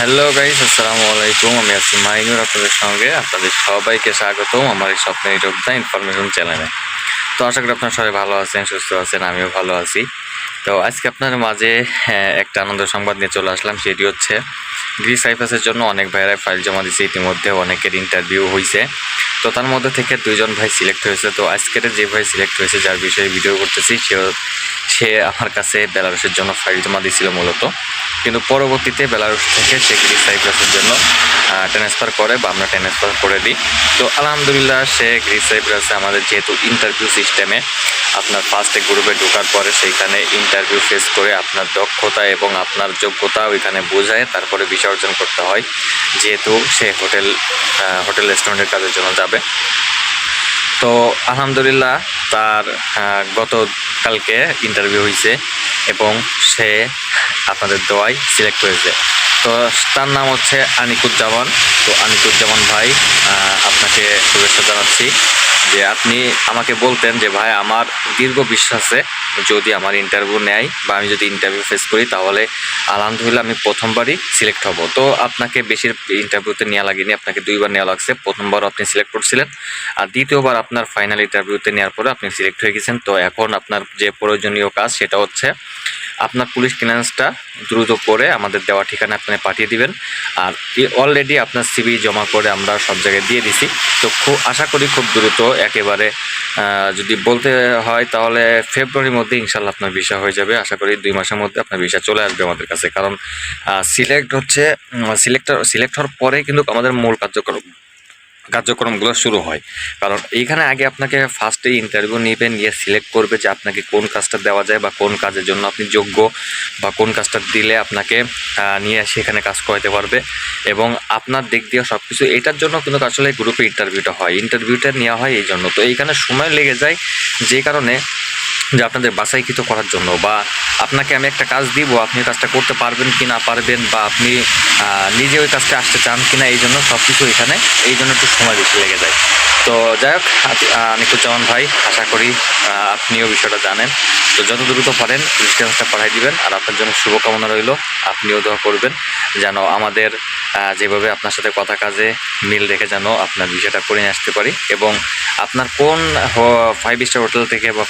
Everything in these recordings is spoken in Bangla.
হ্যালো গাইস আসসালামু আলাইকুম আমি আছি মাইনুর আপনাদের সঙ্গে। আপনাদের সবাইকে স্বাগতম আমার এই স্বপ্নের যোগদা ইনফরমেশন চ্যানেলে। তো আশা করি আপনারা সবাই ভালো আছেন সুস্থ আছেন আমিও ভালো আছি। তো আজকে আপনার মাঝে হ্যাঁ, একটা আনন্দ সংবাদ নিয়ে চলে আসলাম। সেটি হচ্ছে গ্রি সাইফাসের জন্য অনেক ভাইয়েরা ফাইল জমা দিয়েছে ইতিমধ্যে, অনেকের ইন্টারভিউ হয়েছে তো তার মধ্যে থেকে দুইজন ভাই সিলেক্ট হয়েছে। তো আজকের যে ভাই সিলেক্ট হয়েছে, যার বিষয়ে ভিডিও করতেছি সে সে আমার কাছে বেলারসের জন্য ফাইল জমা দিয়েছিল মূলত। কিন্তু পরবর্তীতে বেলারুস থেকে সে গ্রি সাইপ্রাসের জন্য ট্রান্সফার করে বা আমরা ট্রান্সফার করে দিই। তো আলহামদুলিল্লাহ, সে গ্রি সাইপ্রাসে আমাদের যেহেতু ইন্টারভিউ সিস্টেমে আপনার ফার্স্টে গ্রুপে ঢোকার পরে সেইখানে ইন্টারভিউ ফেস করে আপনার দক্ষতা এবং আপনার যোগ্যতা ওইখানে বোঝায়, তারপরে বিষয় অর্জন করতে হয় যেহেতু সে হোটেল হোটেল রেস্টুরেন্টের কাজের জন্য যাবে। তো আলহামদুলিল্লাহ তার গতকালকে ইন্টারভিউ হয়েছে এবং সে আপনাদের দোয়ায় সিলেক্ট হয়েছে। তো তার নাম হচ্ছে আনিকুজ্জামান। তো আনিকুজ্জামান ভাই আপনাকে শুভেচ্ছা জানাচ্ছি যে আপনি আমাকে বলতেন যে, ভাই, আমার দীর্ঘ বিশ্বাসে যদি আমার ইন্টারভিউ নেয় বা আমি যদি ইন্টারভিউ ফেস করি, তাহলে আলহামদুলিল্লাহ আমি প্রথমবারই সিলেক্ট হব। তো আপনাকে বেশি ইন্টারভিউতে নেওয়া লাগেনি, আপনাকে দুইবার নেওয়া লাগছে। প্রথমবার আপনি সিলেক্ট করছিলেন। আর দ্বিতীয়বার আপনার ফাইনাল ইন্টারভিউতে নেওয়ার পরে আপনি সিলেক্ট হয়ে গেছেন, তো এখন আপনার যে প্রয়োজনীয় কাজ সেটা হচ্ছে আপনার পুলিশ ক্লিয়ারেন্সটা দ্রুত করে আমাদের দেওয়া ঠিকানা আপনি পাঠিয়ে দিবেন। আর অলরেডি আপনার সিবি জমা করে আমরা সব জায়গায় দিয়ে দিছি। তো খুব আশা করি খুব দ্রুত একেবারে যদি বলতে হয় তাহলে ফেব্রুয়ারির মধ্যে ইনশাল্লাহ আপনার ভিসা হয়ে যাবে। আশা করি দুই মাসের মধ্যে আপনার ভিসা চলে আসবে আমাদের কাছে। কারণ সিলেক্ট হচ্ছে সিলেক্টর সিলেক্ট হওয়ার পরে কিন্তু আমাদের মূল কার্যক্রম কার্যক্রমগুলো শুরু হয়। কারণ এইখানে আগে আপনাকে ফার্স্টে ইন্টারভিউ নেবে নিয়ে সিলেক্ট করবে যে আপনাকে কোন কাজটা দেওয়া যায় বা কোন কাজের জন্য আপনি যোগ্য বা কোন কাজটা দিলে আপনাকে নিয়ে নিয়ে সেখানে কাজ করাতে পারবে। এবং আপনার দিক দিয়ে সব কিছু এটার জন্য কিন্তু আসলে গ্রুপে ইন্টারভিউটা হয়। ইন্টারভিউটা নেওয়া হয় এই জন্য। তো এইখানে সময় লেগে যায় যে কারণে যে আপনাদের বাছাইকৃত করার জন্য বা আপনাকে আমি একটা কাজ দিব, আপনি কাজটা করতে পারবেন কি না পারবেন বা আপনি নিজে ওই কাজটা আসতে চান কি না এই জন্য সব কিছু এখানে, এই জন্য একটু সময় বেশি লেগে যায়। তো যাই হোক আপ- আহ, নিকুজ্জামান ভাই আশা করি আপনিও বিষয়টা জানেন। তো যত দ্রুত পারেন ডিস্টেন্সটা পাঠিয়ে দিবেন আর আপনার জন্য শুভকামনা রইল আপনিও দোয়া করবেন যেন আমাদের যেভাবে আপনার সাথে কথা কাজে মিল রেখে যেন আপনার বিষয়টা করে আসতে পারি এবং আপনার কোন ফাইভ স্টার হোটেল থেকে বা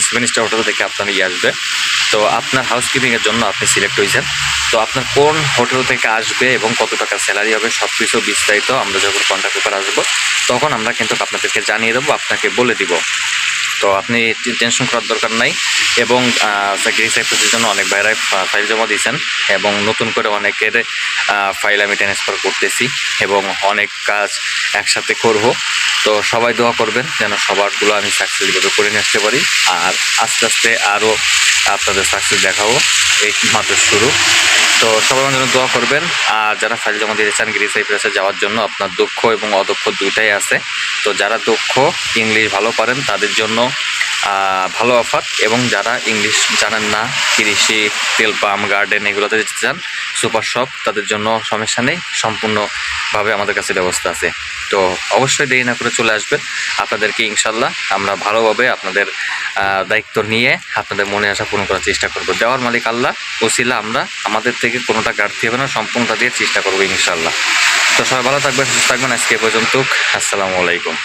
সেভেন স্টার হোটেল থেকে আপনার ইয়ে আসবে। তো আপনার হাউসকিপিংয়ের জন্য আপনি সিলেক্ট হয়েছেন। তো আপনার কোন হোটেল থেকে আসবে এবং কত টাকা স্যালারি হবে সব কিছু বিস্তারিত আমরা যখন কন্ট্যাক্ট পেপার আসব তখন আমরা কিন্তু আপনাদেরকে জানিয়ে দেবো, আপনাকে বলে দিব। তো আপনি টেনশন করার দরকার নাই এবং চাকরি সাইপ্রাসের জন্য অনেক ভাইরাই ফাইল জমা দিয়েছেন এবং নতুন করে অনেকের ফাইল আমি ট্রান্সফার করতেছি এবং অনেক কাজ একসাথে করব। তো সবাই দোয়া করবেন যেন সবারগুলো আমি সাকসেসভাবে করে নিয়ে আসতে পারি। আর আস্তে আস্তে আরও আপনাদের সাকসেস দেখাবো। এই মাত্র শুরু। তো সবার জন্য দোয়া করবেন। আর যারা ফাইল জমা দিতে চান গিরি সাইপ্রাসে যাওয়ার জন্য আপনার দক্ষ এবং অদক্ষ দুইটাই আছে। তো যারা দক্ষ ইংলিশ ভালো পারেন তাদের জন্য ভালো অফার এবং যারা ইংলিশ জানেন না, কৃষি, তেল পাম্প গার্ডেন এগুলোতে যেতে চান সুপার শপ তাদের জন্য সমস্যা নেই, সম্পূর্ণভাবে আমাদের কাছে ব্যবস্থা আছে। তো অবশ্যই দেরি না করে চলে আসবেন। আপনাদেরকে ইনশাল্লাহ আমরা ভালোভাবে আপনাদের দায়িত্ব নিয়ে আপনাদের মনে আশা পূরণ করার চেষ্টা করব। দেওয়ার মালিক আল্লাহ, ওসিলা আমরা, আমাদের থেকে কোনোটা ঘাটতি হবে না, সম্পূর্ণটা দিয়ে চেষ্টা করব ইনশাল্লাহ তো সবাই ভালো থাকবেন, সুস্থ থাকবেন, আজকে পর্যন্ত আসসালামু আলাইকুম।